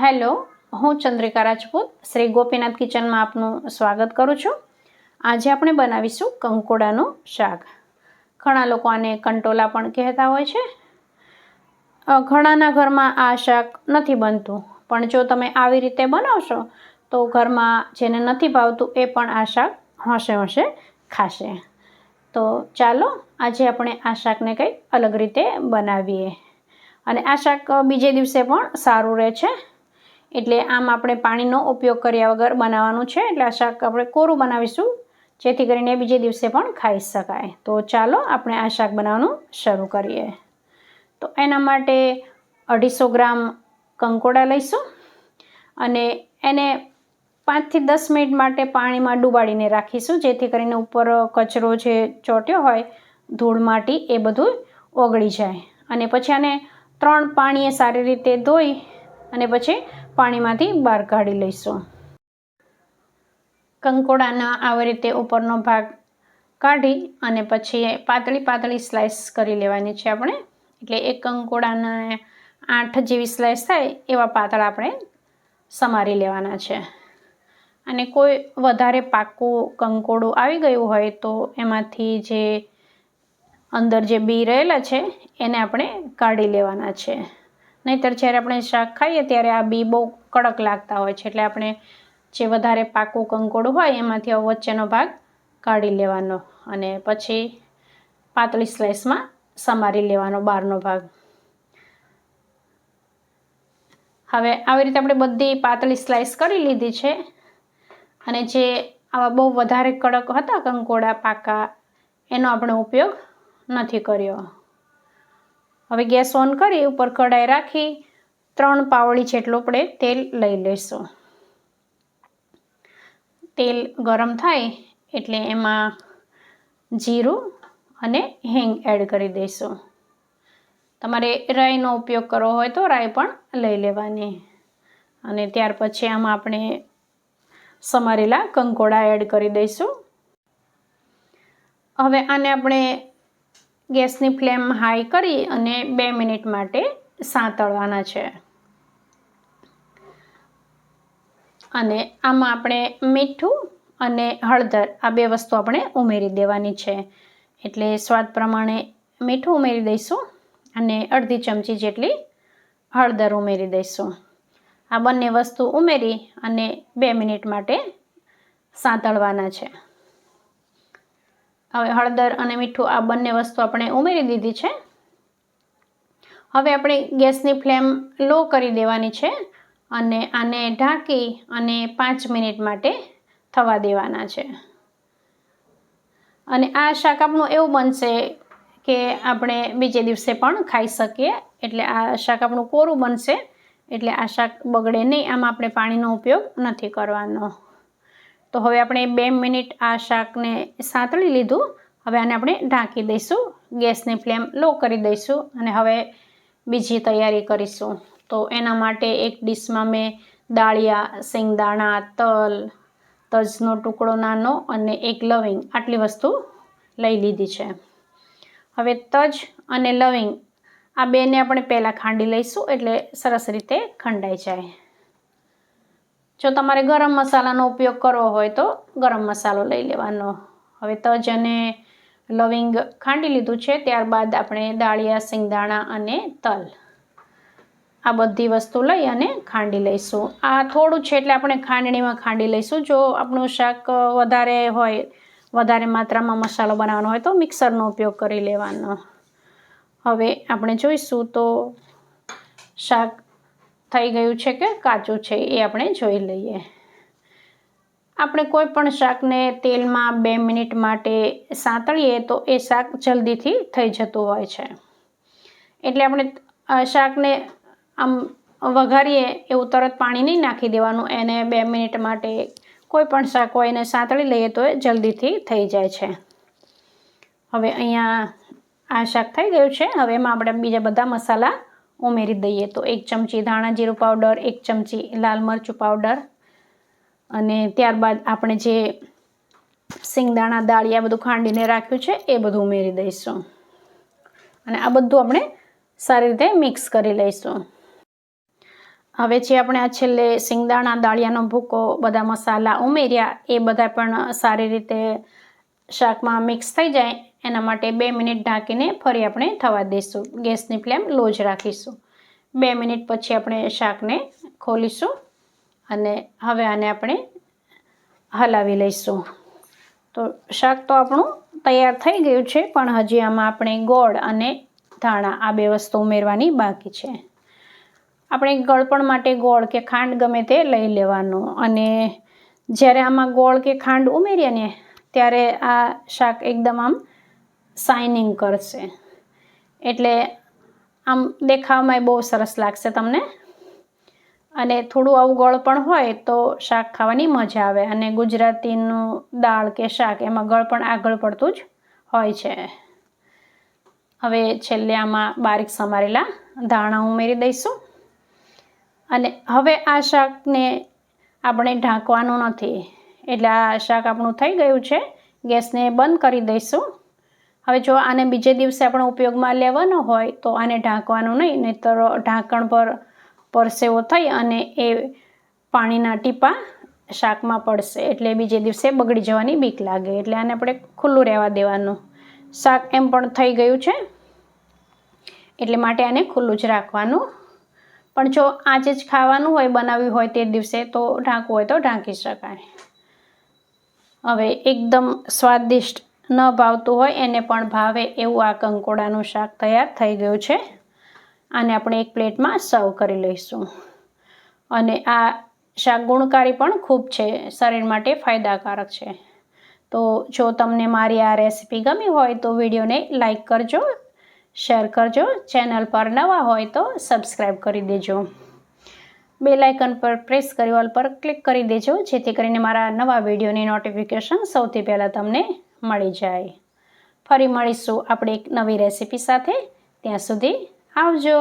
Hello, હું ચંદ્રિકા રાજપૂત, શ્રી ગોપીનાથ કિચનમાં આપનું સ્વાગત કરું છું. આજે આપણે બનાવીશું કંકોડાનું શાક. ઘણા લોકો આને કંટોલા પણ કહેતા હોય છે. ઘણાના ઘરમાં આ શાક નથી બનતું, પણ જો તમે આવી રીતે બનાવશો, તો ઘરમાં જેને નથી ભાવતું એ પણ આ શાક હોંશે હોંશે ખાશે. તો ચાલો, આજે આપણે આ શાકને કંઈક અલગ રીતે બનાવીએ. અને આ શાક બીજે દિવસે પણ સારું રહે છે. એટલે આમ આપણે પાણીનો ઉપયોગ કર્યા વગર બનાવવાનું છે. એટલે આ શાક આપણે કોરું બનાવીશું, જેથી કરીને બીજે દિવસે પણ ખાઈ શકાય. તો ચાલો આપણે આ શાક બનાવવાનું શરૂ કરીએ. તો એના માટે અઢીસો ગ્રામ કંકોડા લઈશું અને એને પાંચથી દસ મિનિટ માટે પાણીમાં ડૂબાડીને રાખીશું, જેથી કરીને ઉપર કચરો જે ચોટ્યો હોય, ધૂળ, માટી એ બધું ઓગળી જાય. અને પછી આને ત્રણ પાણીએ સારી રીતે ધોઈ અને પછી પાણીમાંથી બહાર કાઢી લઈશું. કંકોડાના આવી રીતે ઉપરનો ભાગ કાઢી અને પછી પાતળી પાતળી સ્લાઇસ કરી લેવાની છે આપણે. એટલે એક કંકોડાના આઠ જેવી સ્લાઇસ થાય એવા પાતળા આપણે સમારી લેવાના છે. અને કોઈ વધારે પાકું કંકોડું આવી ગયું હોય તો એમાંથી જે અંદર જે બી રહેલા છે એને આપણે કાઢી લેવાના છે. નહીંતર જ્યારે આપણે શાક ખાઈએ ત્યારે આ બી બહુ કડક લાગતા હોય છે. એટલે આપણે જે વધારે પાકું કંકોડું હોય એમાંથી વચ્ચેનો ભાગ કાઢી લેવાનો અને પછી પાતળી સ્લાઇસમાં સમારી લેવાનો બહારનો ભાગ. હવે આવી રીતે આપણે બધી પાતળી સ્લાઇસ કરી લીધી છે અને જે આવા બહુ વધારે કડક હતા કંકોડા, પાકા, એનો આપણે ઉપયોગ નથી કર્યો. હવે ગેસ ઓન કરી ઉપર કઢાઈ રાખી ત્રણ પાવડી જેટલું આપણે તેલ લઈ લઈશું. તેલ ગરમ થાય એટલે એમાં જીરું અને હિંગ એડ કરી દઈશું. તમારે રાઈનો ઉપયોગ કરવો હોય તો રાઈ પણ લઈ લેવાની. અને ત્યાર પછી આમાં આપણે સમારેલા કંકોડા એડ કરી દઈશું. હવે આને આપણે ગેસની ફ્લેમ હાઈ કરી અને બે મિનિટ માટે સાંતળવાના છે. અને આમાં આપણે મીઠું અને હળદર, આ બે વસ્તુ આપણે ઉમેરી દેવાની છે. એટલે સ્વાદ પ્રમાણે મીઠું ઉમેરી દઈશું અને અડધી ચમચી જેટલી હળદર ઉમેરી દઈશું. આ બંને વસ્તુ ઉમેરી અને બે મિનિટ માટે સાંતળવાના છે. હવે હળદર અને મીઠું આ બંને વસ્તુ આપણે ઉમેરી દીધી છે. હવે આપણે ગેસની ફ્લેમ લો કરી દેવાની છે અને આને ઢાંકી અને પાંચ મિનિટ માટે થવા દેવાના છે. અને આ શાક આપણું એવું બનશે કે આપણે બીજે દિવસે પણ ખાઈ શકીએ. એટલે આ શાક આપણું કોરું બનશે. એટલે આ શાક બગડે નહીં. આમાં આપણે પાણીનો ઉપયોગ નથી કરવાનો. તો હવે આપણે બે મિનિટ આ શાકને સાંતળી લીધું. હવે આને આપણે ઢાંકી દઈશું. ગેસની ફ્લેમ લો કરી દઈશું અને હવે બીજી તૈયારી કરીશું. તો એના માટે એક ડીશમાં મેં દાળિયા સિંગદાણા તલ, તજનો ટુકડો નાનો અને એક લવિંગ આટલી વસ્તુ લઈ લીધી છે. હવે તજ અને લવિંગ આ બેને આપણે પહેલાં ખાંડી લઈશું એટલે સરસ રીતે ખંડાઈ જાય. જો તમારે ગરમ મસાલાનો ઉપયોગ કરવો હોય તો ગરમ મસાલો લઈ લેવાનો. હવે તજ અને લવિંગ ખાંડી લીધું છે, ત્યારબાદ આપણે દાળિયા, સિંગદાણા અને તલ. આ બધી વસ્તુ લઈ અને ખાંડી લઈશું. આ થોડું છે એટલે આપણે ખાંડણીમાં ખાંડી લઈશું. જો આપણું શાક વધારે હોય, વધારે માત્રામાં મસાલો બનાવવાનો હોય તો મિક્સરનો ઉપયોગ કરી લેવાનો. હવે આપણે જોઈશું તો શાક થઈ ગયું છે કે કાચું છે એ આપણે જોઈ લઈએ. આપણે કોઈ પણ શાકને તેલમાં બે મિનિટ માટે સાંતળીએ તો એ શાક જલ્દીથી થઈ જતું હોય છે. એટલે આપણે શાકને આમ વઘારીએ એવું તરત પાણી નહીં નાખી દેવાનું, એને બે મિનિટ માટે કોઈ પણ શાક હોય એને સાંતળી લઈએ તો એ જલ્દીથી થઈ જાય છે. હવે અહીંયા આ શાક થઈ ગયું છે, હવે એમાં આપણે બીજા બધા મસાલા ઉમેરી દઈએ તો એક ચમચી ધાણા જીરું પાવડર એક ચમચી લાલ મરચું પાવડર અને ત્યારબાદ આપણે જે સિંગદાણા દાળિયા બધું ખાંડીને રાખ્યું છે, એ બધું ઉમેરી દઈશું. અને આ બધું આપણે સારી રીતે મિક્સ કરી લઈશું. હવે જે આપણે આ છેલ્લે સિંગદાણા દાળિયાનો ભૂકો, બધા મસાલા ઉમેર્યા, એ બધા પણ સારી રીતે શાકમાં મિક્સ થઈ જાય, એના માટે બે મિનિટ ઢાંકીને ફરી આપણે થવા દઈશું ગેસની ફ્લેમ લો જ રાખીશું. બે મિનિટ પછી આપણે શાકને ખોલીશું અને હવે આને આપણે હલાવી લઈશું. તો શાક તો આપણું તૈયાર થઈ ગયું છે, પણ હજી આમાં આપણે ગોળ અને ધાણા આ બે વસ્તુ ઉમેરવાની બાકી છે. આપણે ગળપણ માટે ગોળ કે ખાંડ ગમે તે લઈ લેવાનું અને જ્યારે આમાં ગોળ કે ખાંડ ઉમેરીએ ને ત્યારે આ શાક એકદમ આમ શાઇનિંગ કરશે. એટલે આમ દેખાવામાં બહુ સરસ લાગશે તમને. અને થોડું આવું ગળપણ હોય તો શાક ખાવાની મજા આવે. અને ગુજરાતીનું દાળ કે શાક એમાં ગળપણ આગળ પડતું જ હોય છે. હવે છેલ્લે આમાં બારીક સમારેલા ધાણા ઉમેરી દઈશું. અને હવે આ શાકને આપણે ઢાંકવાનું નથી. એટલે આ શાક આપણું થઈ ગયું છે. ગેસને બંધ કરી દઈશું. હવે જો આને બીજે દિવસે આપણે ઉપયોગમાં લેવાનો હોય તો આને ઢાંકવાનું નહીં, નહીતર ઢાંકણ પર પરસેવો થઈ અને એ પાણીના ટીપા શાકમાં પડશે. એટલે બીજે દિવસે બગડી જવાની બીક લાગે. એટલે આને આપણે ખુલ્લું રહેવા દેવાનું. શાક એમ પણ થઈ ગયું છે. એટલે માટે આને ખુલ્લું જ રાખવાનું. પણ જો આજે જ ખાવાનું હોય, બનાવ્યું હોય તે દિવસે તો ઢાંકવું હોય તો ઢાંકી શકાય. હવે એકદમ સ્વાદિષ્ટ ન ભાવતું હોય એને પણ ભાવે એવું આ કંકોડાનું શાક તૈયાર થઈ ગયું છે. આને આપણે એક પ્લેટમાં સર્વ કરી લઈશું. અને આ શાક ગુણકારી પણ ખૂબ છે, શરીર માટે ફાયદાકારક છે. તો જો તમને મારી આ રેસીપી ગમી હોય તો વિડીયોને લાઈક કરજો, શેર કરજો, ચેનલ પર નવા હોય તો સબસ્ક્રાઈબ કરી દેજો. બે લાઇકન પર પ્રેસ કરી ઓલ પર ક્લિક કરી દેજો, જેથી કરીને મારા નવા વિડીયોની નોટિફિકેશન સૌથી પહેલાં તમને મળી જાય. ફરી મળીશું આપણે એક નવી રેસીપી સાથે. ત્યાં સુધી આવજો.